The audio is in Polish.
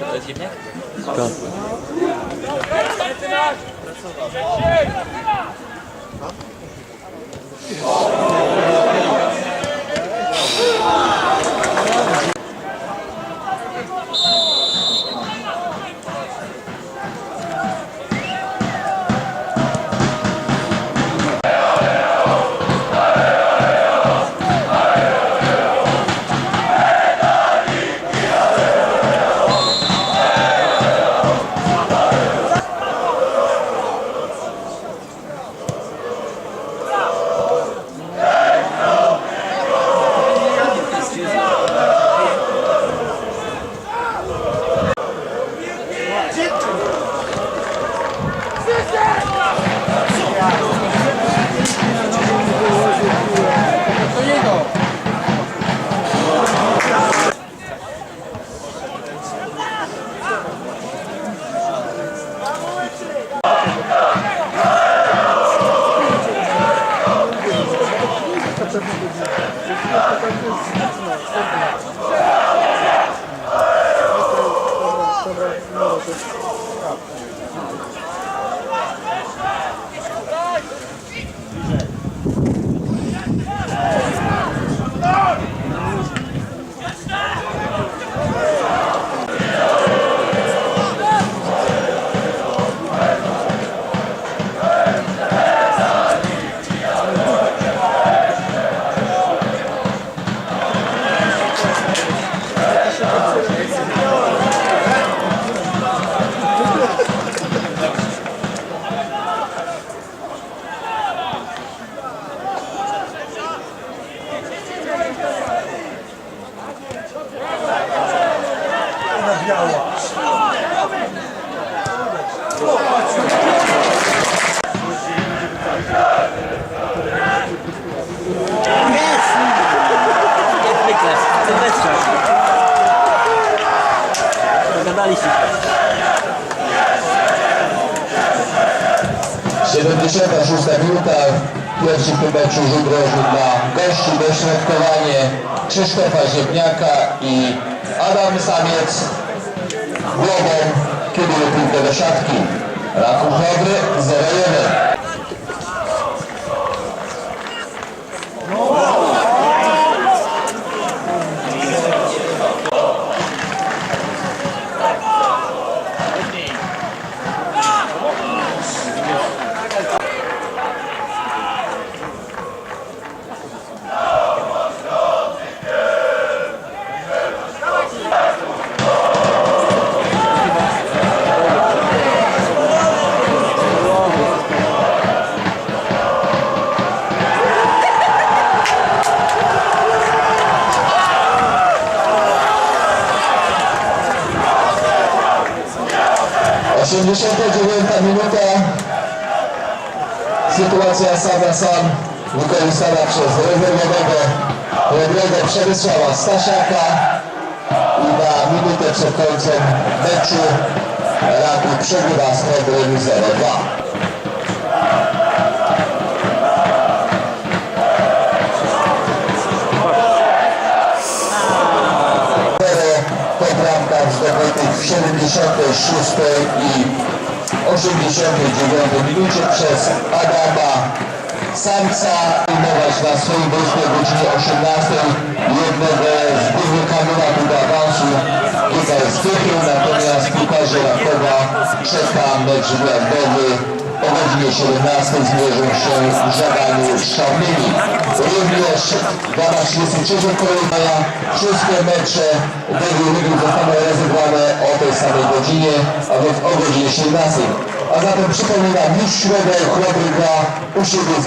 To jest ziemniak? Це буде. Jak zwykle, Sylwestra. Dogadaliście się. 76 minuta, pierwszy w tym meczu rzut rożny dla gości, dośrodkowanie Krzysztofa Ziemniaka i Adam Samiec głową che punktę do siatki. Raku Chodry, 89 minuta. Sytuacja sam na sam wykorzystana przez rezerwowego Rodrigo Przemysława Staszaka i na minutę przed końcem meczu Raków przegrywa z remisem 2. po bramkach zdobytych w 76 i 89 minucie przez Adama Samca. Filmować na swojej boisku o godzinie 18 jednego z głównych kandydatów do awansu. Tutaj z Tychy, natomiast piłkarze Rakowa czeka mecz o godzinie 17 zmierzą się w żaganiu szarnymi. Również dana 33 kolejna wszystkie mecze Ligi zostaną rozegrane o tej samej godzinie, a więc o godzinie 17. A zatem przypominam, mistrz Środek, Chlobry gra u siebie z.